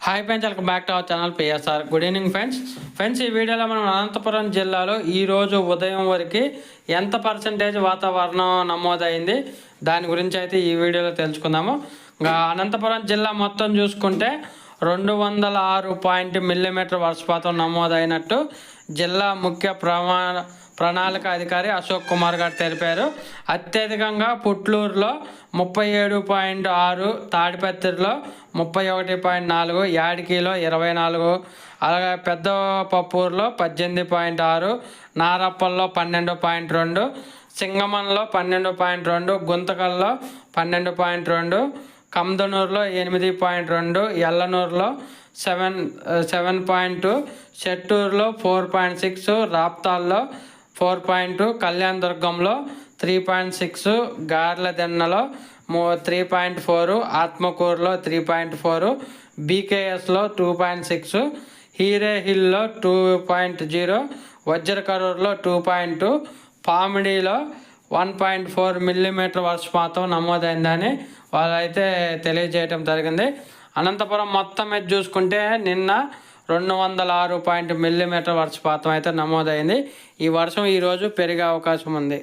Hi friends welcome back to our channel PSR good evening friends friends ఈ వీడియోలో మనం అనంతపురం జిల్లాలో ఈరోజు ఉదయం వరకు ఎంత పర్సంటేజ్ వాతావరణం నమోదైంది? దాని గురించి అయితే ఈ వీడియోలో తెలుసుకుందాము. అనంతపురం జిల్లా మొత్తం చూసుకుంటే రెండు వందల ఆరు పాయింట్ మిల్లీమీటర్ వర్షపాతం నమోదైనట్టు జిల్లా ముఖ్య ప్రమాణ ప్రణాళిక అధికారి అశోక్ కుమార్ గారు తెలిపారు అత్యధికంగా పుట్లూరులో ముప్పై ఏడు పాయింట్ ఆరు తాడిపత్రిలో ముప్పై ఒకటి పాయింట్ నాలుగు యాడికిలో ఇరవై నాలుగు అలాగే పెద్ద పప్పూరులో పద్దెనిమిది పాయింట్ ఆరు నారప్పల్లో పన్నెండు పాయింట్ రెండు సింగమంలో పన్నెండు పాయింట్ రెండు గుంతకల్లో పన్నెండు పాయింట్ రెండు కమ్దనూరులో ఎనిమిది పాయింట్ రెండు ఎల్లనూరులో సెవెన్ సెవెన్ పాయింట్ చెట్టూరులో ఫోర్ పాయింట్ సిక్స్ రాప్తాల్లో ఫోర్ పాయింట్ కళ్యాణ్ దుర్గంలో త్రీ పాయింట్ సిక్స్ గార్లదెన్నలో మూ త్రీ పాయింట్ ఫోరు ఆత్మకూరులో త్రీ పాయింట్ ఫోరు బీకేఎస్లో టూ పాయింట్ సిక్స్ హీరే హిల్లో టూ పాయింట్ జీరో వజ్రకరూర్లో టూ పాయింట్ టూ పామిడిలో వన్ పాయింట్ ఫోర్ మిల్లీమీటర్ వర్షపాతం నమోదైందని వాళ్ళైతే తెలియజేయటం జరిగింది. అనంతపురం మొత్తం మీద చూసుకుంటే నిన్న రెండు వందల ఆరు పాయింట్ మిల్లీమీటర్ వర్షపాతం అయితే నమోదైంది. ఈ వర్షం ఈరోజు పెరిగే అవకాశం ఉంది.